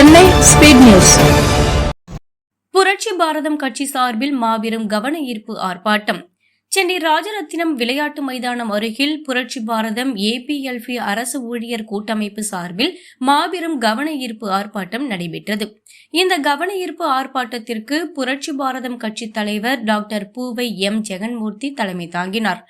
Chennai speed news. புரட்சி பாரதம் கட்சி சார்பில் மாபெரும் கவன ஈர்ப்பு ஆர்ப்பாட்டம். சென்னை ராஜரத்தினம் விளையாட்டு மைதானம் அருகில் புரட்சி பாரதம் ஏபிஎல்பி அரசு ஊழியர் கூட்டமைப்பு சார்பில் மாபெரும் கவன ஈர்ப்பு ஆர்ப்பாட்டம் நடைபெற்றது. இந்த கவன ஈர்ப்பு ஆர்ப்பாட்டத்திற்கு புரட்சி பாரதம் கட்சி தலைவர் டாக்டர் பூவை எம். ஜெகன்மூர்த்தி தலைமை தாங்கினார்.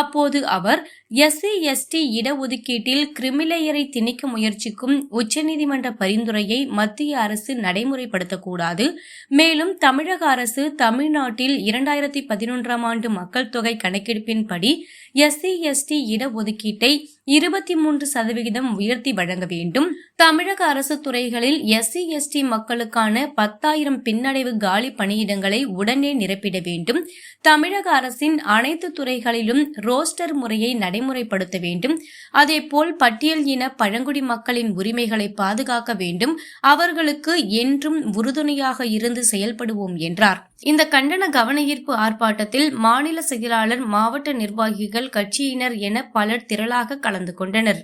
அப்போது அவர் எஸ்சி எஸ்டி இடஒதுக்கீட்டில் கிரிமிலேயரை திணிக்க முயற்சிக்கும் உச்சநீதிமன்ற பரிந்துரையை மத்திய அரசு நடைமுறைப்படுத்தக்கூடாது. மேலும் தமிழக அரசு தமிழ்நாட்டில் இரண்டாயிரத்தி பதினொன்றாம் ஆண்டு மக்கள் தொகை கணக்கெடுப்பின்படி எஸ்சி எஸ்டி இடஒதுக்கீட்டை இருபத்தி மூன்று சதவிகிதம் உயர்த்தி வழங்க வேண்டும். தமிழக அரசு துறைகளில் எஸ்சி எஸ்டி மக்களுக்கான பத்தாயிரம் பின்னடைவு காலி பணியிடங்களை உடனே நிரப்பிட வேண்டும். தமிழக அரசின் அனைத்து துறைகளிலும் ரோஸ்டர் முறையை நடைமுறைப்படுத்த வேண்டும். அதேபோல் பட்டியல் இன பழங்குடி மக்களின் உரிமைகளை பாதுகாக்க வேண்டும். அவர்களுக்கு என்றும் உறுதுணையாக இருந்து செயல்படுவோம் என்றார். இந்த கண்டன கவன ஈர்ப்பு ஆர்ப்பாட்டத்தில் மாநில செயலாளர் மாவட்ட நிர்வாகிகள் கட்சியினர் என பலர் திரளாக கலந்து கொண்டனர்.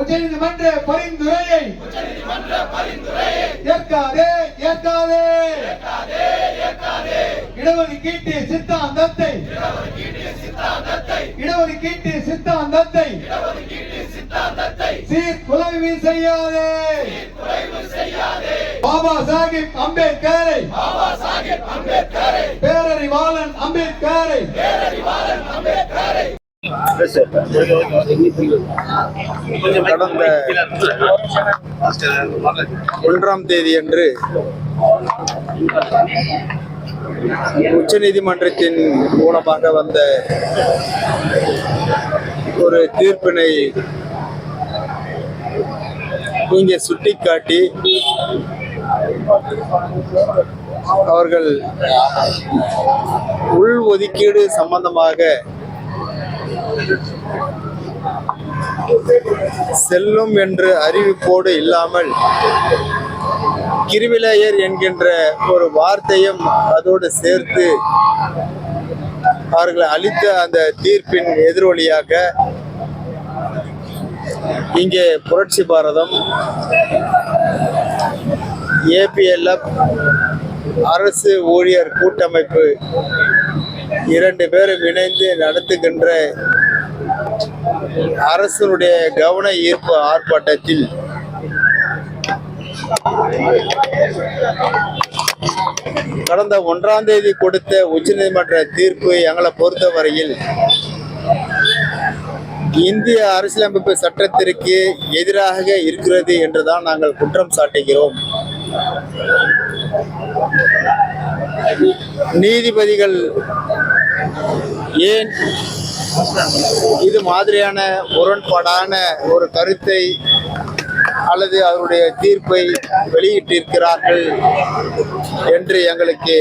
உச்சநீதிமன்ற பரிந்துரையை ஏற்காதே ஏற்காதே. இடஒதுக்கீட்டு சித்தாந்தத்தை இடஒதுக்கீட்டு சித்தாந்தத்தை. சீர்குலைவு செய்யாதே. பாபா சாஹிப் அம்பேத்கரை. பேரறிவாளன் அம்பேத்கரை. கடந்த ஒன்றாம் தேதி அன்று உச்சநீதிமன்றத்தின் மூலமாக வந்த ஒரு தீர்ப்பினை இங்கே சுட்டிக்காட்டி அவர்கள் உள் ஒதுக்கீடு சம்பந்தமாக செல்லும் என்று அறிவிப்போடு இல்லாமல் கிருவிலேயர் என்கின்ற ஒரு வார்த்தையும் அதோடு சேர்த்து அவர்களை அளித்த அந்த தீர்ப்பின் எதிரொலியாக இங்கே புரட்சி பாரதம் ஏபிஎல்எஃப் அரசு ஊழியர் கூட்டமைப்பு இரண்டு பேரும் இணைந்து நடத்துகின்ற அரசனுடைய கவன ஈர்ப்பு ஆர்ப்பாட்டத்தில் கடந்த ஒன்றாம் தேதி கொடுத்த உச்சநீதிமன்ற தீர்ப்பு எங்களை பொறுத்தவரையில் இந்திய அரசியலமைப்பு சட்டத்திற்கு எதிராக இருக்கிறது என்றுதான் நாங்கள் குற்றம் சாட்டுகிறோம். நீதிபதிகள் ஏன் இது மாதிரியான முரண்பாடான ஒரு கருத்தை அல்லது அவருடைய தீர்ப்பை வெளியிட்டிருக்கிறார்கள் என்று எங்களுக்கு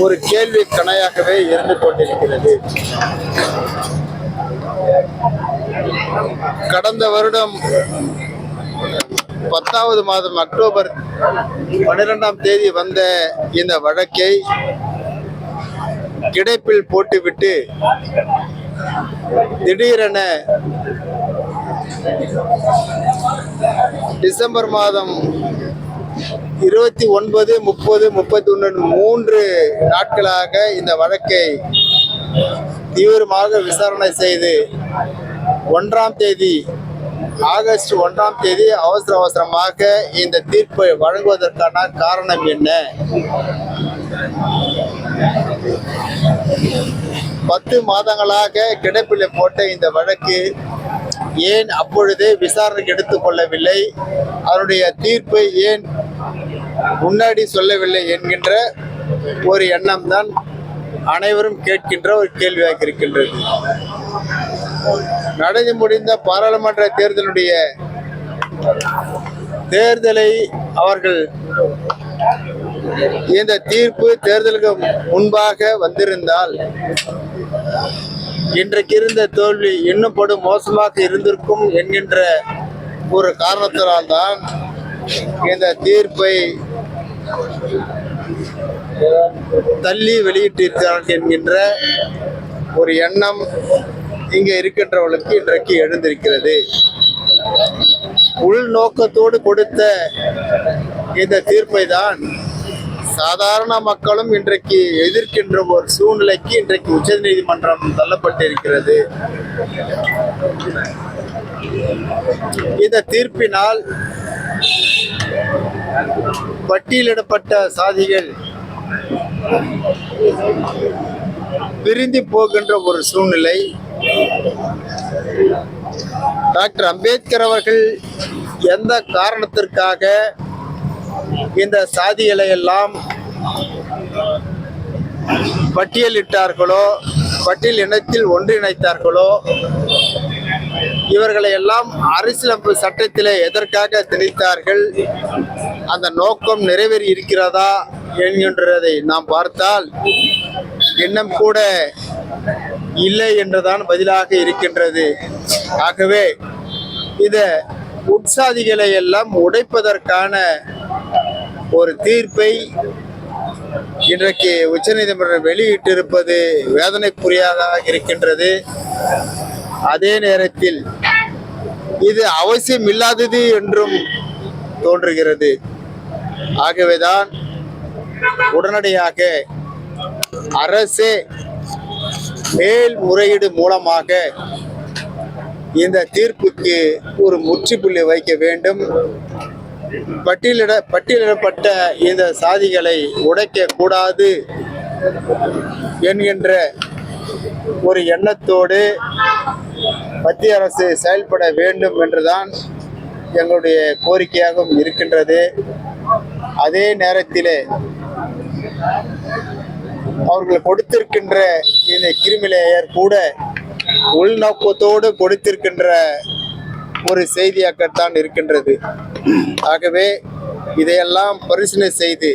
ஒரு கேள்வி கணையாகவே இருந்து கொண்டிருக்கிறது. கடந்த வருடம் பத்தாவது மாதம் அக்டோபர் பன்னிரெண்டாம் தேதி வந்த இந்த வழக்கை கிடைப்பில் போட்டுவிட்டு திடீரென டிசம்பர் மாதம் இருபத்தி ஒன்பது முப்பது முப்பத்தி ஒன்று மூன்று நாட்களாக இந்த வழக்கை தீவிரமாக விசாரணை செய்து ஒன்றாம் தேதி ஆகஸ்ட் ஒன்றாம் தேதி அவசர அவசரமாக இந்த தீர்ப்பை வழங்குவதற்கான காரணம் என்ன? பத்து மாதங்களாக கிடப்பில் போட்ட இந்த வழக்கு ஏன் அப்பொழுதே விசாரணைக்கு எடுத்துக்கொள்ளவில்லை அவருடைய தீர்ப்பை ஏன் முன்னாடி சொல்லவில்லை என்கின்ற ஒரு எண்ணம் தான் அனைவரும் கேட்கின்ற ஒரு கேள்வியாக இருக்கின்றது. நடந்து முடிந்த பாராளுமன்ற தேர்தலுடைய தேர்தலை அவர்கள் இந்த தீர்ப்பு தேர்தலுக்கு முன்பாக வந்திருந்தால் இன்றைக்கு இருந்த தோல்வி இன்னும் படு மோசமாக இருந்திருக்கும் என்கின்ற ஒரு காரணத்தினால் தான் இந்த தீர்ப்பை தள்ளி வெளியிட்டிருக்கிறார்கள் என்கின்ற ஒரு எண்ணம் இங்கே இருக்கின்றவர்களுக்கு இன்றைக்கு எழுந்திருக்கிறது. உள்நோக்கத்தோடு கொடுத்த இந்த தீர்ப்பை தான் சாதாரண மக்களும் இன்றைக்கு எதிர்க்கின்ற ஒரு சூழ்நிலைக்கு இன்றைக்கு உச்சநீதிமன்றம் தள்ளப்பட்டிருக்கிறது. இந்த தீர்ப்பினால் பட்டியலிடப்பட்ட சாதிகள் பிரிந்து போகின்ற ஒரு சூழ்நிலை. டாக்டர் அம்பேத்கர் அவர்கள் எந்த காரணத்திற்காக இந்த சாதிகளை எல்லாம் பட்டியலிட்டார்களோ பட்டியல் இனத்தில் ஒன்றிணைத்தார்களோ இவர்களை எல்லாம் அரசியலமைப்பு சட்டத்திலே எதற்காக திணித்தார்கள் அந்த நோக்கம் நிறைவேறி இருக்கிறதா என்கின்றதை நாம் பார்த்தால் இன்னும் கூட இல்லை என்றுதான் பதிலாக இருக்கின்றது. ஆகவே இத உட்சாதிகளை எல்லாம் உடைப்பதற்கான ஒரு தீர்ப்பை இன்றைக்கு உச்சநீதிமன்றம் வெளியிட்டிருப்பது வேதனைக்குரியதாக இருக்கின்றது. அதே நேரத்தில் இது அவசியம் இல்லாதது என்றும் தோன்றுகிறது. ஆகவேதான் உடனடியாக அரசே மேல்முறையீடு மூலமாக இந்த தீர்ப்புக்கு ஒரு முற்றுப்புள்ளி வைக்க வேண்டும். பட்டியலிட பட்டியலிடப்பட்ட இந்த சாதிகளை உடைக்க கூடாது என்கின்ற ஒரு எண்ணத்தோடு மத்திய அரசு செயல்பட வேண்டும் என்றுதான் எங்களுடைய கோரிக்கையாகவும் இருக்கின்றது. அதே நேரத்திலே அவர்கள் கொடுத்திருக்கின்ற இந்த கிரிமிலேயர் கூட உள்நோக்கத்தோடு கொடுத்திருக்கின்ற ஒரு செய்தியாகத்தான் இருக்கின்றது. ஆகவே இதையெல்லாம் பரிசீலனை செய்து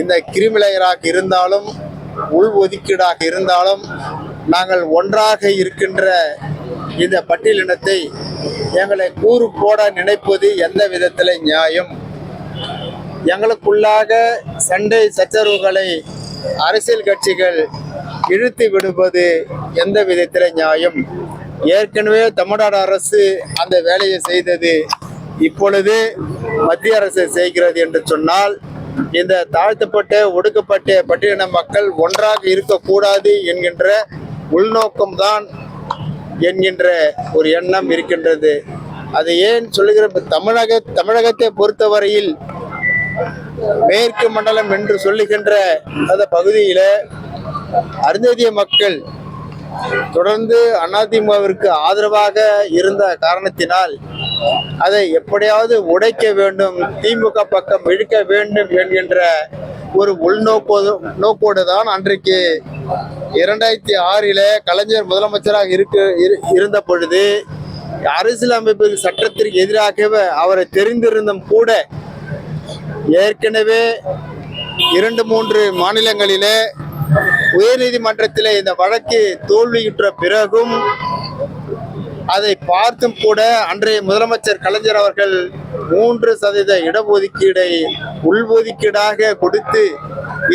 இந்த கிரிமிலேயராக இருந்தாலும் உள் ஒதுக்கீடாக இருந்தாலும் நாங்கள் ஒன்றாக இருக்கின்ற இந்த பட்டியலினத்தை எங்களை கூறு போட நினைப்பது எந்த விதத்தில் நியாயம்? எங்களுக்குள்ளாக சண்டை சச்சரவுகளை அரசியல் கட்சிகள் இழுத்து விடுவது எந்த விதத்தில் நியாயம்? ஏற்கனவே தமிழ்நாடு அரசு அந்த வேலையை செய்தது இப்பொழுது மத்திய அரசு செய்கிறது என்று சொன்னால் இந்த தாழ்த்தப்பட்ட ஒடுக்கப்பட்ட பட்டியலின மக்கள் ஒன்றாக இருக்கக்கூடாது என்கின்ற உள்நோக்கம்தான் என்கின்ற ஒரு எண்ணம் இருக்கின்றது. அது ஏன் சொல்லுகிற தமிழக தமிழகத்தை பொறுத்தவரையில் மேற்கு மண்டலம் என்று சொல்லுகின்ற அந்த பகுதியில் அருந்ததிய மக்கள் தொடர்ந்து அதிமுகவிற்கு ஆதரவாக இருந்த காரணத்தினால் அதை எப்படியாவது உடைக்க வேண்டும் திமுக பக்கம் இழுக்க வேண்டும் என்கின்ற ஒரு உள்நோக்கோடு நோக்கோடு தான் அன்றைக்கு இரண்டாயிரத்தி ஆறில கலைஞர் முதலமைச்சராக இருக்க இரு- இருந்த பொழுது அரசியலமைப்பு சட்டத்திற்கு எதிராகவே அவரை தெரிந்திருந்தும் கூட ஏற்கனவே இரண்டு மூன்று மாநிலங்களிலே உயர்நீதிமன்றத்தில் இந்த வழக்கு தோல்வியுற்ற பிறகும் அதை பார்த்தும் கூட அன்றைய முதலமைச்சர் கலைஞர் அவர்கள் மூன்று சதவீத இடஒதுக்கீடை உள்ஒதுக்கீடாக கொடுத்து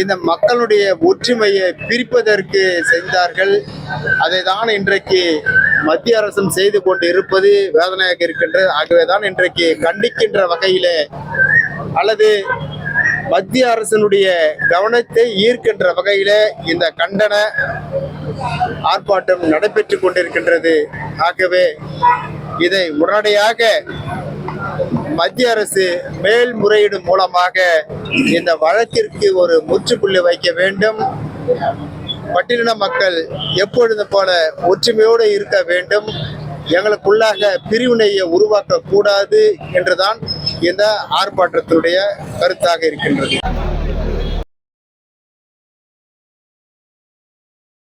இந்த மக்களுடைய ஒற்றுமையை பிரிப்பதற்கு செய்தார்கள். அதை தான் இன்றைக்கு மத்திய அரசும் செய்து கொண்டு இருப்பது வேதனையாக இருக்கின்றது. ஆகவே தான் இன்றைக்கு கண்டிக்கின்ற வகையிலே அல்லது மத்திய அரசினுடைய கவனத்தை ஈர்க்கின்ற வகையில இந்த கண்டன ஆர்ப்பாட்டம் நடைபெற்று கொண்டிருக்கின்றது. ஆகவே இதை உடனடியாக மத்திய அரசு மேல்முறையீடு மூலமாக இந்த வழக்கிற்கு ஒரு முற்றுப்புள்ளி வைக்க வேண்டும். பட்டியலின மக்கள் எப்பொழுது போல ஒற்றுமையோடு இருக்க வேண்டும். எங்களுக்குள்ளாக பிரிவினையை உருவாக்க கூடாது என்றுதான் இந்த ஆர்ப்பாட்டத்தினுடைய கருத்தாக இருக்கின்றது.